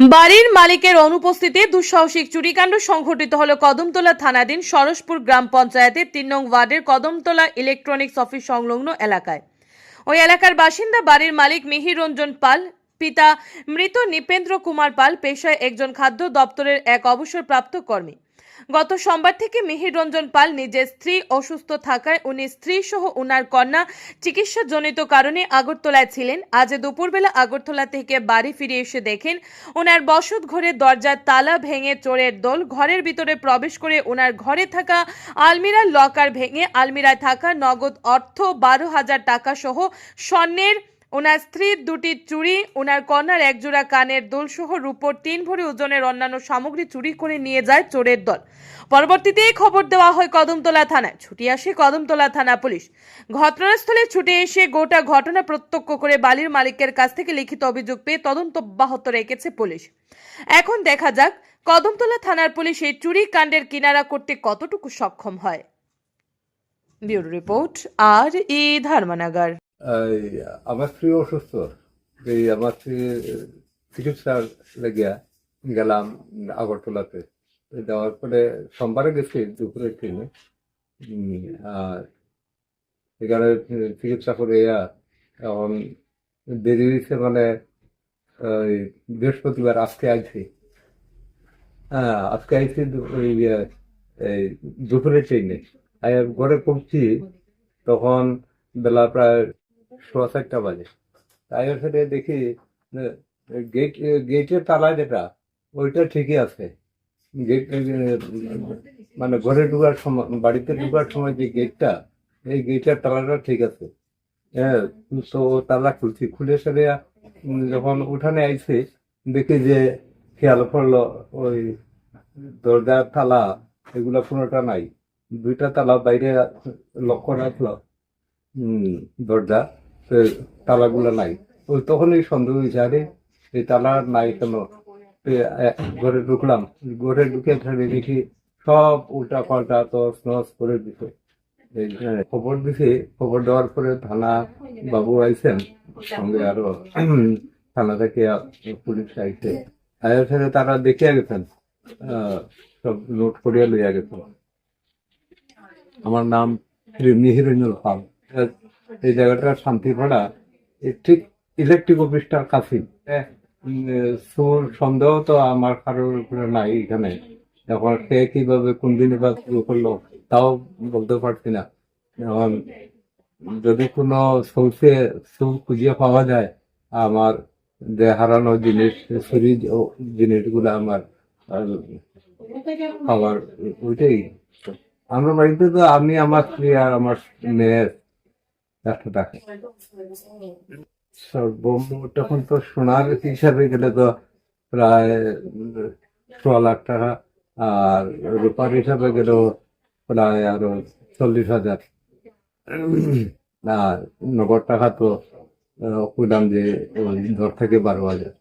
বাড়ির মালিকের অনুপস্থিতি, দুঃসাহসিক চুরিকাণ্ড সংঘটিত হল কদমতলা থানাধীন সরসপুর গ্রাম পঞ্চায়েতের তিন নং ওয়ার্ডের কদমতলা ইলেকট্রনিক্স অফিস সংলগ্ন এলাকায়। ওই এলাকার বাসিন্দা বাড়ির মালিক মিহির রঞ্জন পাল, পিতা মৃত নিপেন্দ্র কুমার পাল পেশায় একজন খাদ্য দপ্তরের এক অবসরপ্রাপ্ত কর্মী। গত সোমবার থেকে মিহির রঞ্জন পাল নিজের স্ত্রী অসুস্থ থাকায় উনি স্ত্রী সহ উনার কন্যা চিকিৎসাজনিত কারণে আগরতলায় ছিলেন। আজ দুপুরবেলা আগরতলা থেকে বাড়ি ফিরে এসে দেখেন ওনার বসত ঘরের দরজার তালা ভেঙে চোরের দল, ঘরের ভিতরে প্রবেশ করে ওনার ঘরে থাকা আলমিরার লকার ভেঙে আলমিরায় থাকা নগদ অর্থ বারো হাজার টাকা সহ স্বর্ণের ওনার স্ত্রীর দুটি চুড়ি, ওনার কন্যার একজোড়া কানের দোলসহ রূপোর তিন ভরি ওজনের অন্যান্য সামগ্রী চুরি করে নিয়ে যায় চোরের দল। পরবর্তীতে খবর দেওয়া হয় কদমতলা থানায়। ছুটি আসে কদমতলা থানা পুলিশ। ঘটনাস্থলে ছুটে এসে গোটা ঘটনা প্রত্যক্ষ করে বালির মালিকের কাছ থেকে লিখিত অভিযোগ পেয়ে তদন্ত অব্যাহত রেখেছে পুলিশ। এখন দেখা যাক কদমতলা থানার পুলিশ এই চুরি কাণ্ডের কিনারা করতে কতটুকু সক্ষম হয়। ব্যুরো রিপোর্ট, আর ই ধর্মনগর। আমার স্ত্রী অসুস্থ। এই আমার স্ত্রী চিকিৎসার লেগিয়া গেলাম আগরতলাতে। যাওয়ার পরে সোমবারে গেছি, দুপুরে ট্রেনে আর এখানে চিকিৎসা করে এখন দেরি হয়েছে মানে ওই বৃহস্পতিবার আজকে আইছি। হ্যাঁ আজকে আইছি এই দুপুরে ট্রেনে। ঘরে পৌঁছি, তখন বেলা প্রায় সোয়া চারটা বাজে। তাই সেটা দেখি গেট গেটের তালা যেটা, ওইটা ঠিকই আছে। গেট মানে ঘরে ঢুকার সময়, বাড়িতে ঢুকার সময় যে গেটটা এই গেটের তালাটা ঠিক আছে। হ্যাঁ তো তালা খুলছি। খুলে সেরে যখন উঠানে আইছে, দেখি যে খেয়াল পড়ল, ওই দরজার তালা, এগুলা কোনোটা নাই। দুইটা তালা বাইরে লক্ষ্য রাখল দরজা। তালাগুলো নাই। ওই তখনই সন্দেহ হয়েছে, আরে এই তালা নাই কেন? ঘরে ঢুকলাম। ঘরে ঢুকে ধরে দেখি সব উল্টা পাল্টা তো নস করে দিছে। খবর দিছে, খবর দেওয়ার পরে থানা বাবু আইছেন, সঙ্গে আরও থানা থেকে পুলিশ আইছে। আয়ার সাথে তারা দেখিয়া গেছেন সব নোট করিয়া লইয়া গেছেন। আমার নাম শ্রী মিহিরঞ্জন পাল এই জায়গাটা শান্তিপাড়া। ঠিক ইলেকট্রিক অফিসটার কাছে সন্দেহ তো আমার কারোর উপরে নাই এখানে। এখন সে কীভাবে কোন দিনে বা শুরু করল তাও বলতে পারছি না। এখন যদি কোনো সোর্সে সোর্স খুঁজিয়ে পাওয়া যায় আমার যে হারানো জিনিস চুরি জিনিসগুলো আমার পাওয়ার ওইটাই। আমরা বাড়িতে তো আমি আমার স্ত্রী আর আমার মেয়ের একটা টাকা সর্বমোট তখন তো সোনার হিসাবে গেলে তো প্রায় ছ লাখ টাকা আর রূপার হিসাবে গেলেও প্রায় আরও চল্লিশ হাজার। আর নগদ টাকা তো কইলাম যে ওই দশ থেকে বারো হাজার।